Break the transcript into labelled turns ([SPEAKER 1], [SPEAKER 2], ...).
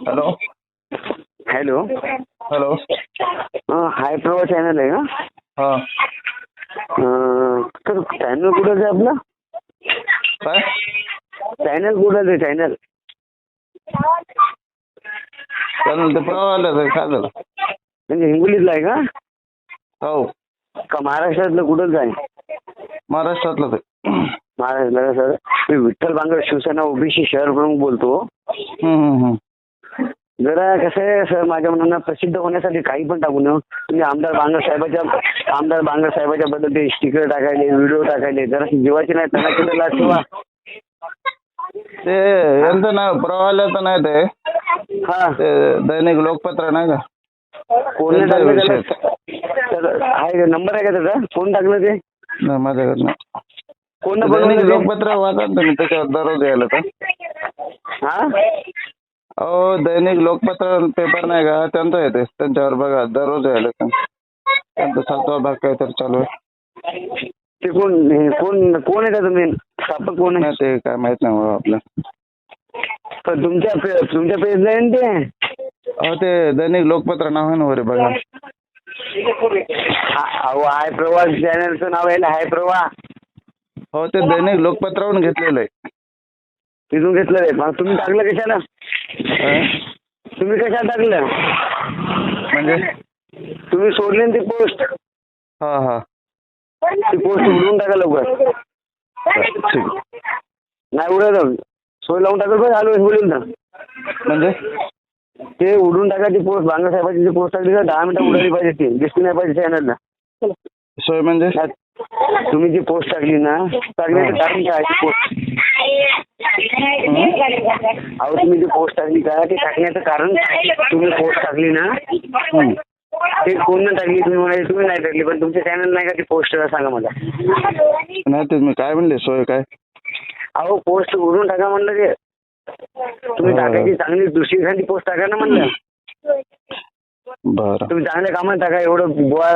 [SPEAKER 1] Hello
[SPEAKER 2] hello
[SPEAKER 1] hello
[SPEAKER 2] hi प्रवा channel आहे का
[SPEAKER 1] हा
[SPEAKER 2] तर चॅनल कुठं आहे आपलं
[SPEAKER 1] काय
[SPEAKER 2] चॅनल कुठं आहे चॅनल
[SPEAKER 1] चालेल ते परवा आलं तर काय झालं
[SPEAKER 2] म्हणजे हिंगोलीतलं आहे का
[SPEAKER 1] हो
[SPEAKER 2] का महाराष्ट्रातलं कुठंच आहे
[SPEAKER 1] महाराष्ट्रातलं ते
[SPEAKER 2] महाराष्ट्रातलं सर मी विठ्ठल बांगर शिवसेना ओबीसी शहर प्रमुख बोलतो
[SPEAKER 1] हम्म, हम्म, हम्म.
[SPEAKER 2] जरा कसं आहे सर माझ्या मनानं प्रसिद्ध होण्यासाठी काही पण टाकू नये. तुम्ही आमदार बांगर साहेबाच्या आमदार बांगर साहेबाच्या बद्दल ते स्टिकर टाकायले व्हिडिओ टाकायले. जरा जीवाची नाही त्यांना कुठे ठेवा
[SPEAKER 1] ते यांचं नाव प्रवाल्याचं नाही ते.
[SPEAKER 2] हा.
[SPEAKER 1] ते दैनिक लोकपत्र नाही का?
[SPEAKER 2] कोण टाकलं. त्याला? तर आहे नंबर आहे का त्याचा? कोण टाकलं ते?
[SPEAKER 1] नाही माझ्याकडे नाही.
[SPEAKER 2] कोण
[SPEAKER 1] दैनिक
[SPEAKER 2] बनवलं ते?
[SPEAKER 1] लोकपत्र वाचा ना तुम्ही त्याच्यावर दररोज यायला तर.
[SPEAKER 2] हा?
[SPEAKER 1] अहो दैनिक लोकपत्र पेपर नाही का? त्यांचं येते त्यांच्यावर बघा दररोज यायला तर त्यांचा सातवा भाग काहीतरी चालू आहे.
[SPEAKER 2] ते कोण हे कोण कोण आहे त्याचं मेन स्थापक कोण आहे?
[SPEAKER 1] नाही ते काय माहीत नाही बाबा आपलं.
[SPEAKER 2] पण तुमच्या पे- तुमच्या पेजला आहे ना ते?
[SPEAKER 1] अहो ते दैनिक लोकपत्र नाव आहे ना वरे बघा.
[SPEAKER 2] हा- अहो हाय प्रवास चॅनलचं नाव आहे हाय प्रवाह.
[SPEAKER 1] हो ते दैनिक लोकपत्रावरून घेतलेलं आहे.
[SPEAKER 2] तिथून घेतलं आहे. मग तुम्ही टाकलं कशाला? तुम्ही कशाला टाकलं
[SPEAKER 1] म्हणजे?
[SPEAKER 2] तुम्ही सोडली ना ती पोस्ट
[SPEAKER 1] हा हा.
[SPEAKER 2] ती पोस्ट उडवून टाका लवकर.
[SPEAKER 1] ठीक.
[SPEAKER 2] नाही उडत सोय लावून टाकल बरं आलो बोलेल ना.
[SPEAKER 1] म्हणजे?
[SPEAKER 2] ते उडून टाका ती पोस्ट बांगर साहेबाची जी पोस्ट टाकली का दहा मिनिटं उडाली पाहिजे ती. दिसली नाही पाहिजे चॅनलला
[SPEAKER 1] सोय म्हणजे?
[SPEAKER 2] तुम्ही जी पोस्ट टाकली ना टाकण्याचं कारण काय पोस्ट अहो तुम्ही जी पोस्ट टाकली का ते टाकण्याचं कारण? तुम्ही पोस्ट टाकली ना. ते कोण टाकली तुम्ही म्हणाले तुम्ही नाही टाकली पण तुमच्या चॅनल नाही का ती पोस्ट सांगा मला
[SPEAKER 1] नाही ते मी काय म्हणले सोय काय
[SPEAKER 2] अहो पोस्ट उडून टाका म्हणलं ते तुम्ही. टाकायची चांगली दुसरी एखादी पोस्ट टाका ना म्हणलं
[SPEAKER 1] बरं
[SPEAKER 2] तुम्ही चांगल्या कामात टाका एवढं बुवा